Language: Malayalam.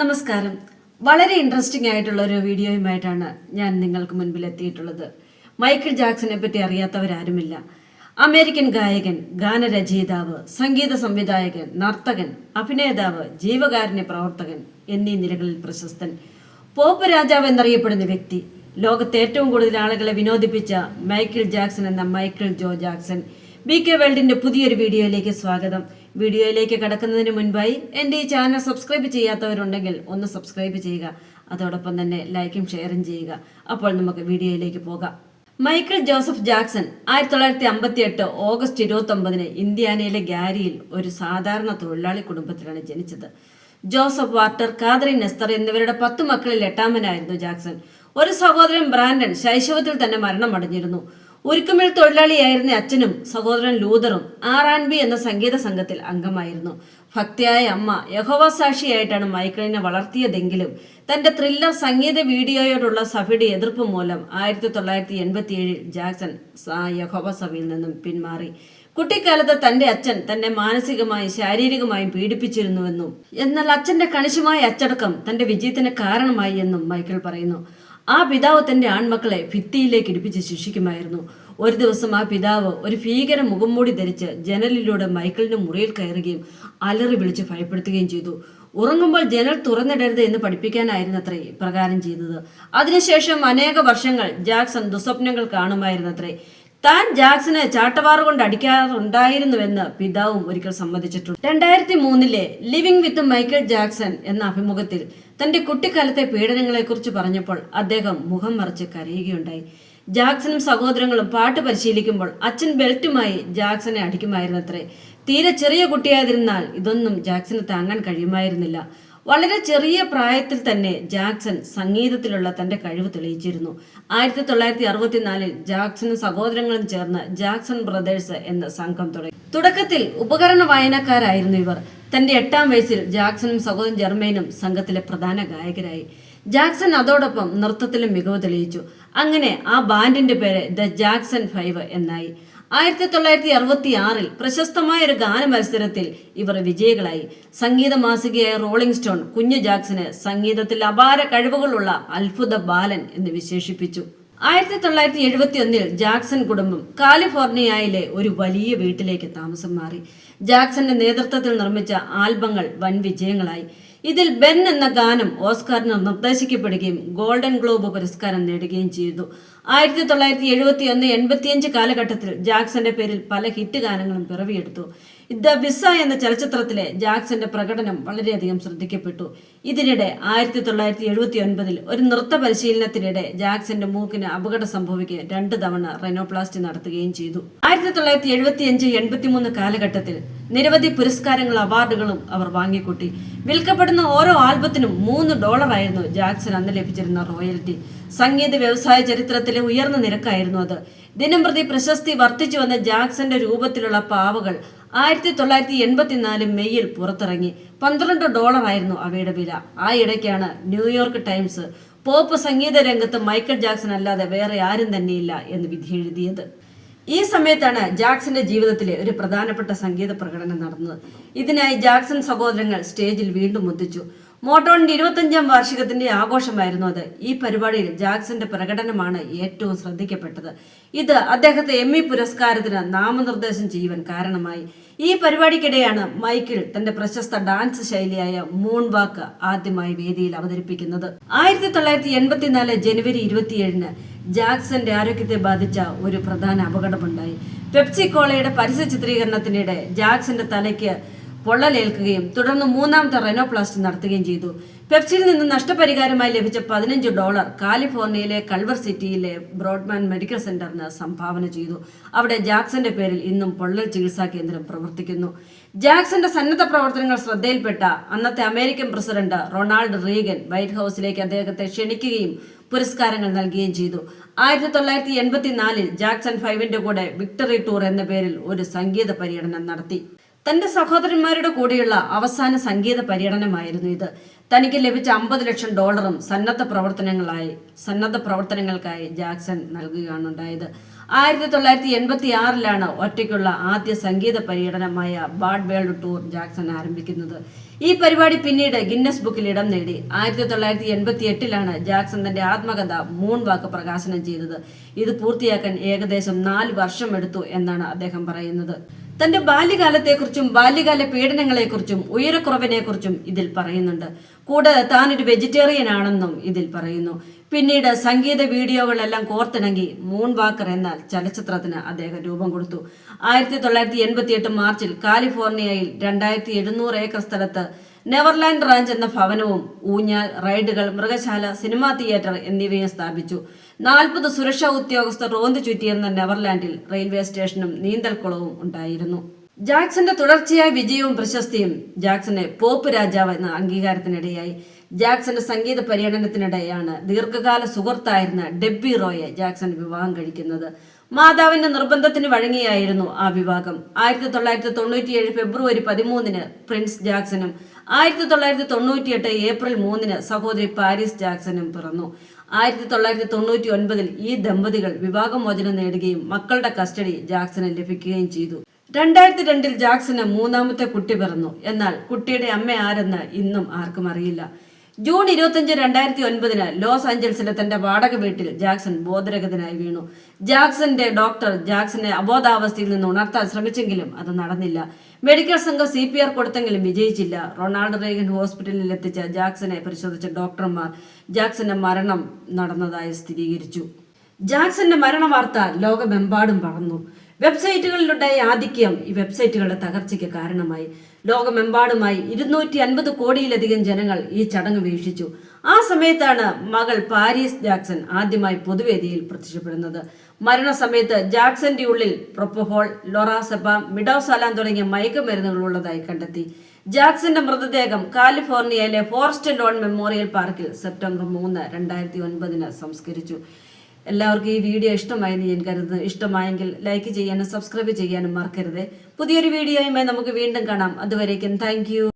നമസ്കാരം. വളരെ ഇൻട്രസ്റ്റിംഗ് ആയിട്ടുള്ള ഒരു വീഡിയോയുമായിട്ടാണ് ഞാൻ നിങ്ങൾക്ക് മുൻപിൽ എത്തിയിട്ടുള്ളത്. മൈക്കിൾ ജാക്സനെ പറ്റി അറിയാത്തവരാരുമില്ല. അമേരിക്കൻ ഗായകൻ ഗാനരചയിതാവ് സംഗീത സംവിധായകൻ നർത്തകൻ അഭിനേതാവ് ജീവകാരുണ്യ പ്രവർത്തകൻ എന്നീ നിലകളിൽ പ്രശസ്തൻ. പോപ്പ് രാജാവ് എന്നറിയപ്പെടുന്ന വ്യക്തി ലോകത്തെ ഏറ്റവും കൂടുതൽ ആളുകളെ വിനോദിപ്പിച്ച മൈക്കിൾ ജാക്സൺ എന്ന Michael Joe Jackson B K വേൾഡിന്റെ പുതിയൊരു വീഡിയോയിലേക്ക് സ്വാഗതം. വീഡിയോയിലേക്ക് കടക്കുന്നതിന് മുൻപായി എന്റെ ഈ ചാനൽ സബ്സ്ക്രൈബ് ചെയ്യാത്തവരുണ്ടെങ്കിൽ ഒന്ന് സബ്സ്ക്രൈബ് ചെയ്യുക. അതോടൊപ്പം തന്നെ ലൈക്കും ഷെയറും ചെയ്യുക. അപ്പോൾ നമുക്ക് വീഡിയോയിലേക്ക് പോകാം. മൈക്കിൾ ജോസഫ് ജാക്സൺ ആയിരത്തി തൊള്ളായിരത്തി അമ്പത്തി എട്ട് ഓഗസ്റ്റ് ഇരുപത്തി ഒമ്പതിന് ഇന്ത്യാനയിലെ ഗാരിയിൽ ഒരു സാധാരണ തൊഴിലാളി കുടുംബത്തിലാണ് ജനിച്ചത്. ജോസഫ് വാർട്ടർ കാതറിൻ നെസ്തർ എന്നിവരുടെ പത്തു മക്കളിൽ എട്ടാമനായിരുന്നു ജാക്സൺ. ഒരു സഹോദരൻ ബ്രാൻഡൻ ശൈശവത്തിൽ തന്നെ മരണമടഞ്ഞിരുന്നു. ഉരുക്കുമിൽ തൊഴിലാളിയായിരുന്ന അച്ഛനും സഹോദരൻ ലൂതറും ആർ ആൻഡ് ബി എന്ന സംഗീത സംഘത്തിൽ അംഗമായിരുന്നു. ഭക്തിയായ അമ്മ യഹോവ സാക്ഷിയായിട്ടാണ് മൈക്കിളിനെ വളർത്തിയതെങ്കിലും തന്റെ ത്രില്ലർ സംഗീത വീഡിയോയോടുള്ള സഭയുടെ എതിർപ്പ് മൂലം ആയിരത്തി തൊള്ളായിരത്തി എൺപത്തി ഏഴിൽ ജാക്സൺ യഹോവ സഭയിൽ നിന്നും പിന്മാറി. കുട്ടിക്കാലത്ത് തന്റെ അച്ഛൻ തന്നെ മാനസികമായും ശാരീരികമായും പീഡിപ്പിച്ചിരുന്നുവെന്നും എന്നാൽ അച്ഛന്റെ കണിശമായ അച്ചടക്കം തന്റെ വിജയത്തിന് കാരണമായി എന്നും മൈക്കിൾ പറയുന്നു. ആ പിതാവ് തന്റെ ആൺമക്കളെ ഭിത്തിയിലേക്ക് ഇടിപ്പിച്ച് ശിക്ഷിക്കുമായിരുന്നു. ഒരു ദിവസം ആ പിതാവ് ഒരു ഭീകര മുഖംമൂടി ധരിച്ച് ജനലിലൂടെ മൈക്കിളിന്റെ മുറിയിൽ കയറുകയും അലറി വിളിച്ച് ഭയപ്പെടുത്തുകയും ചെയ്തു. ഉറങ്ങുമ്പോൾ ജനൽ തുറന്നിടരുത് എന്ന് പഠിപ്പിക്കാനായിരുന്നത്രേ പ്രകാരം ചെയ്തത്. അതിനുശേഷം അനേക വർഷങ്ങൾ ജാക്സൺ ദുസ്വപ്നങ്ങൾ കാണുമായിരുന്നത്രേ. താൻ ജാക്സനെ ചാട്ടവാറ് കൊണ്ട് അടിക്കാറുണ്ടായിരുന്നുവെന്ന് പിതാവും ഒരിക്കൽ സമ്മതിച്ചിട്ടുണ്ട്. രണ്ടായിരത്തി മൂന്നിലെ ലിവിംഗ് വിത്ത് മൈക്കിൾ ജാക്സൺ എന്ന അഭിമുഖത്തിൽ തന്റെ കുട്ടിക്കാലത്തെ പീഡനങ്ങളെക്കുറിച്ച് പറഞ്ഞപ്പോൾ അദ്ദേഹം മുഖം മറിച്ച് കരയുകയുണ്ടായി. ജാക്സനും സഹോദരങ്ങളും പാട്ട് പരിശീലിക്കുമ്പോൾ അച്ഛൻ ബെൽറ്റുമായി ജാക്സനെ അടിക്കുമായിരുന്നത്രേ. തീരെ ചെറിയ കുട്ടിയായിരുന്നാൽ ഇതൊന്നും ജാക്സന് താങ്ങാൻ കഴിയുമായിരുന്നില്ല. വളരെ ചെറിയ പ്രായത്തിൽ തന്നെ ജാക്സൺ സംഗീതത്തിലുള്ള തന്റെ കഴിവ് തെളിയിച്ചിരുന്നു. ആയിരത്തി തൊള്ളായിരത്തി അറുപത്തിനാലിൽ ജാക്സണും സഹോദരങ്ങളും ചേർന്ന് ജാക്സൺ ബ്രദേഴ്സ് എന്ന സംഘം തുടങ്ങി. തുടക്കത്തിൽ ഉപകരണ വായനക്കാരായിരുന്നു ഇവർ. തന്റെ എട്ടാം വയസ്സിൽ ജാക്സണും സഹോദരൻ ജെർമൈനും സംഘത്തിലെ പ്രധാന ഗായകരായി. ജാക്സൺ അതോടൊപ്പം നൃത്തത്തിലും മികവ് തെളിയിച്ചു. അങ്ങനെ ആ ബാൻഡിന്റെ പേര് ദ ജാക്സൺ ഫൈവ് എന്നായി. ആയിരത്തി തൊള്ളായിരത്തി അറുപത്തി ആറിൽ പ്രശസ്തമായ ഒരു ഗാന മത്സരത്തിൽ ഇവർ വിജയികളായി. സംഗീത മാസികയായ റോളിംഗ് സ്റ്റോൺ കുഞ്ഞു ജാക്സന് സംഗീതത്തിൽ അപാര കഴിവുകളുള്ള അത്ഭുത ബാലൻ എന്ന് വിശേഷിപ്പിച്ചു. ആയിരത്തി തൊള്ളായിരത്തി എഴുപത്തി ഒന്നിൽ ജാക്സൺ കുടുംബം കാലിഫോർണിയയിലെ ഒരു വലിയ വീട്ടിലേക്ക് താമസം മാറി. ജാക്സന്റെ നേതൃത്വത്തിൽ നിർമ്മിച്ച ആൽബങ്ങൾ വൻ വിജയങ്ങളായി. ഇതിൽ ബെൻ എന്ന ഗാനം ഓസ്കാറിന് നിർദ്ദേശിക്കപ്പെടുകയും ഗോൾഡൻ ഗ്ലോബ് പുരസ്കാരം നേടുകയും ചെയ്തു. ആയിരത്തി തൊള്ളായിരത്തി എഴുപത്തി ഒന്ന് എൺപത്തിയഞ്ച് കാലഘട്ടത്തിൽ ജാക്സന്റെ പേരിൽ പല ഹിറ്റ് ഗാനങ്ങളും പിറവിയെടുത്തു. ദ വിസ എന്ന ചലച്ചിത്രത്തിലെ ജാക്സന്റെ പ്രകടനം വളരെയധികം ശ്രദ്ധിക്കപ്പെട്ടു. ഇതിനിടെ ആയിരത്തി തൊള്ളായിരത്തി എഴുപത്തി ഒൻപതിൽ ഒരു നൃത്ത പരിശീലനത്തിനിടെ ജാക്സന്റെ മൂക്കിന് അപകടം സംഭവിക്കുകയും രണ്ട് തവണ റെനോപ്ലാസ്റ്റി നടത്തുകയും ചെയ്തു. ആയിരത്തി തൊള്ളായിരത്തി എഴുപത്തി അഞ്ച് എൺപത്തിമൂന്ന് കാലഘട്ടത്തിൽ നിരവധി പുരസ്കാരങ്ങളും അവാർഡുകളും അവർ വാങ്ങിക്കൂട്ടി. വിൽക്കപ്പെടുന്ന ഓരോ ആൽബത്തിനും മൂന്ന് ഡോളറായിരുന്നു ജാക്സൺ അന്ന് ലഭിച്ചിരുന്ന റോയൽറ്റി. സംഗീത വ്യവസായ ചരിത്രത്തിലെ ഉയർന്ന നിരക്കായിരുന്നു അത്. ദിനംപ്രതി പ്രശസ്തി വർദ്ധിച്ചു വന്ന ജാക്സന്റെ രൂപത്തിലുള്ള പാവകൾ ആയിരത്തി തൊള്ളായിരത്തി എൺപത്തിനാല് മെയ്യിൽ പുറത്തിറങ്ങി. പന്ത്രണ്ട് ഡോളറായിരുന്നു അവയുടെ വില. ആ ഇടയ്ക്കാണ് ന്യൂയോർക്ക് ടൈംസ് പോപ്പ് സംഗീത രംഗത്ത് മൈക്കിൾ ജാക്സൺ അല്ലാതെ വേറെ ആരും തന്നെയില്ല എന്ന് വിധി എഴുതിയത് ഈ സമയത്താണ് ജാക്സന്റെ ജീവിതത്തിലെ ഒരു പ്രധാനപ്പെട്ട സംഗീത പ്രകടനം നടന്നത്. ഇതിനായി ജാക്സൺ സഹോദരങ്ങൾ സ്റ്റേജിൽ വീണ്ടും ഒന്നിച്ചു. മോട്ടോണിന്റെ ഇരുപത്തഞ്ചാം വാർഷികത്തിന്റെ ആഘോഷമായിരുന്നു അത്. ഈ പരിപാടിയിൽ ജാക്സന്റെ പ്രകടനമാണ് ഏറ്റവും ശ്രദ്ധിക്കപ്പെട്ടത്. ഇത് അദ്ദേഹത്തെ എം ഇ പുരസ്കാരത്തിന് നാമനിർദ്ദേശം ചെയ്യുവാൻ കാരണമായി. ഈ പരിപാടിക്കിടെയാണ് മൈക്കിൾ തന്റെ പ്രശസ്ത ഡാൻസ് ശൈലിയായ മൂൺ വാക്ക് ആദ്യമായി വേദിയിൽ അവതരിപ്പിക്കുന്നത്. ആയിരത്തി തൊള്ളായിരത്തി എൺപത്തിനാല് ജനുവരി ഇരുപത്തിയേഴിന് ജാക്സന്റെ ആരോഗ്യത്തെ ബാധിച്ച ഒരു പ്രധാന അപകടമുണ്ടായി. പെപ്സി കോളയുടെ പരസ്യ ചിത്രീകരണത്തിനിടെ ജാക്സന്റെ തലയ്ക്ക് പൊള്ളലേൽക്കുകയും തുടർന്ന് മൂന്നാമത്തെ റെനോപ്ലാസ്റ്റ് നടത്തുകയും ചെയ്തു. പെപ്സിയിൽ നിന്ന് നഷ്ടപരിഹാരമായി ലഭിച്ച പതിനഞ്ച് ഡോളർ കാലിഫോർണിയയിലെ കൾവർ സിറ്റിയിലെ ബ്രോഡ്മാൻ മെഡിക്കൽ സെന്ററിന് സംഭാവന ചെയ്തു. അവിടെ ജാക്സന്റെ പേരിൽ ഇന്നും പൊള്ളൽ ചികിത്സാ കേന്ദ്രം പ്രവർത്തിക്കുന്നു. ജാക്സന്റെ സന്നദ്ധ പ്രവർത്തനങ്ങൾ ശ്രദ്ധയിൽപ്പെട്ട അന്നത്തെ American president Ronald Reagan White ഹൗസിലേക്ക് അദ്ദേഹത്തെ ക്ഷണിക്കുകയും പുരസ്കാരങ്ങൾ നൽകുകയും ചെയ്തു. ആയിരത്തി തൊള്ളായിരത്തി എൺപത്തിനാലിൽ ജാക്സൺ ഫൈവിന്റെ കൂടെ വിക്ടറി ടൂർ എന്ന പേരിൽ ഒരു സംഗീത പര്യടനം നടത്തി. തന്റെ സഹോദരന്മാരുടെ കൂടെയുള്ള അവസാന സംഗീത പര്യടനമായിരുന്നു ഇത്. തനിക്ക് ലഭിച്ച അമ്പത് ലക്ഷം ഡോളറും സന്നദ്ധ പ്രവർത്തനങ്ങളായി സന്നദ്ധ പ്രവർത്തനങ്ങൾക്കായി ജാക്സൺ നൽകുകയാണ് ഉണ്ടായത് ആയിരത്തി തൊള്ളായിരത്തി എൺപത്തി ആറിലാണ് ഒറ്റയ്ക്കുള്ള ആദ്യ സംഗീത പര്യടനമായ ബാഡ് വേൾഡ് ടൂർ ജാക്സൺ ആരംഭിക്കുന്നത്. ഈ പരിപാടി പിന്നീട് ഗിന്നസ് ബുക്കിൽ ഇടം നേടി. ആയിരത്തി തൊള്ളായിരത്തി എൺപത്തി എട്ടിലാണ് ജാക്സൺ തന്റെ ആത്മകഥ മൂൺ വാക്ക് പ്രകാശനം ചെയ്തത്. ഇത് പൂർത്തിയാക്കാൻ ഏകദേശം നാല് വർഷം എടുത്തു എന്നാണ് അദ്ദേഹം പറയുന്നത്. തന്റെ ബാല്യകാലത്തെക്കുറിച്ചും ബാല്യകാല പീഡനങ്ങളെക്കുറിച്ചും ഉയരക്കുറവിനെക്കുറിച്ചും ഇതിൽ പറയുന്നുണ്ട്. കൂടാതെ താനൊരു വെജിറ്റേറിയൻ ആണെന്നും ഇതിൽ പറയുന്നു. പിന്നീട് സംഗീത വീഡിയോകളെല്ലാം കോർത്തിണങ്ങി മൂൺ വാക്കർ എന്നാൽ ചലച്ചിത്രത്തിന് അദ്ദേഹം രൂപം കൊടുത്തു. ആയിരത്തി തൊള്ളായിരത്തി മാർച്ചിൽ കാലിഫോർണിയയിൽ രണ്ടായിരത്തി എഴുന്നൂറ് ഏക്കർ സ്ഥലത്ത് നെവർലാൻഡ് റാഞ്ച് എന്ന ഭവനവും ഊഞ്ഞാൽ റൈഡുകൾ മൃഗശാല സിനിമാ തിയേറ്റർ എന്നിവയും സ്ഥാപിച്ചു. നാൽപ്പത് സുരക്ഷാ ഉദ്യോഗസ്ഥർ റോന്തു ചുറ്റിയെന്ന നെവർലാൻഡിൽ റെയിൽവേ സ്റ്റേഷനും നീന്തൽക്കുളവും ഉണ്ടായിരുന്നു. ജാക്സന്റെ തുടർച്ചയായ വിജയവും പ്രശസ്തിയും ജാക്സനെ പോപ്പ് രാജാവ് എന്ന അംഗീകാരത്തിനിടയായി. ജാക്സന്റെ സംഗീത പര്യടനത്തിനിടെയാണ് ദീർഘകാല സുഹൃത്തായിരുന്ന ഡെബ്ബി റോയെ ജാക്സൺ വിവാഹം കഴിക്കുന്നത്. മാതാവിന്റെ നിർബന്ധത്തിന് വഴങ്ങിയായിരുന്നു ആ വിവാഹം. ആയിരത്തി തൊള്ളായിരത്തി തൊണ്ണൂറ്റിയേഴ് ഫെബ്രുവരി പതിമൂന്നിന് പ്രിൻസ് ജാക്സണും ആയിരത്തി തൊള്ളായിരത്തി തൊണ്ണൂറ്റിയെട്ട് ഏപ്രിൽ മൂന്നിന് സഹോദരി പാരീസ് ജാക്സണും പിറന്നു. ആയിരത്തി തൊള്ളായിരത്തി തൊണ്ണൂറ്റി ഒൻപതിൽ ഈ ദമ്പതികൾ വിവാഹമോചനം നേടുകയും മക്കളുടെ കസ്റ്റഡി ജാക്സന് ലഭിക്കുകയും ചെയ്തു. രണ്ടായിരത്തി രണ്ടിൽ ജാക്സന് മൂന്നാമത്തെ കുട്ടി പിറന്നു. എന്നാൽ കുട്ടിയുടെ അമ്മ ആരെന്ന് ഇന്നും ആർക്കും അറിയില്ല. ജൂൺ ഇരുപത്തിയഞ്ച് രണ്ടായിരത്തി ഒൻപതിന് ലോസ് ആഞ്ചൽസിലെ തന്റെ വാടക വീട്ടിൽ ജാക്സൺ ബോധരഹിതനായി വീണു. ജാക്സന്റെ ഡോക്ടർ ജാക്സനെ അബോധാവസ്ഥയിൽ നിന്ന് ഉണർത്താൻ ശ്രമിച്ചെങ്കിലും അത് നടന്നില്ല. മെഡിക്കൽ സംഘം സി പി ആർ കൊടുത്തെങ്കിലും വിജയിച്ചില്ല. റൊണാൾഡ് റേഗൻ ഹോസ്പിറ്റലിൽ എത്തിച്ച ജാക്സനെ പരിശോധിച്ച ഡോക്ടർമാർ ജാക്സന്റെ മരണം നടന്നതായി സ്ഥിരീകരിച്ചു. ജാക്സന്റെ മരണ വാർത്ത ലോകമെമ്പാടും പറന്നു. വെബ്സൈറ്റുകളിലുണ്ടായ ആധിക്യം ഈ വെബ്സൈറ്റുകളുടെ തകർച്ചയ്ക്ക് കാരണമായി. ലോകമെമ്പാടുമായി ഇരുന്നൂറ്റി അൻപത് കോടിയിലധികം ജനങ്ങൾ ഈ ചടങ്ങ് വീക്ഷിച്ചു. ആ സമയത്താണ് മകൾ പാരീസ് ജാക്സൺ ആദ്യമായി പൊതുവേദിയിൽ പ്രത്യക്ഷപ്പെടുന്നത്. മരണസമയത്ത് ജാക്സന്റെ ഉള്ളിൽ പ്രൊപ്പഹോൾ ലൊറാസെപ്പ മിഡോസാലാൻ തുടങ്ങിയ മയക്കുമരുന്നുകൾ ഉള്ളതായി കണ്ടെത്തി. ജാക്സന്റെ മൃതദേഹം കാലിഫോർണിയയിലെ ഫോറസ്റ്റ് ലോൺ മെമ്മോറിയൽ പാർക്കിൽ സെപ്റ്റംബർ മൂന്ന് രണ്ടായിരത്തി ഒൻപതിന് സംസ്കരിച്ചു. എല്ലാവർക്കും ഈ വീഡിയോ ഇഷ്ടമായെന്ന് ഞാൻ കരുതുന്നു. ഇഷ്ടമായെങ്കിൽ ലൈക്ക് ചെയ്യാനും സബ്സ്ക്രൈബ് ചെയ്യാനും മറക്കരുത്. പുതിയൊരു വീഡിയോയുമായി നമുക്ക് വീണ്ടും കാണാം. അതുവരേക്കും താങ്ക്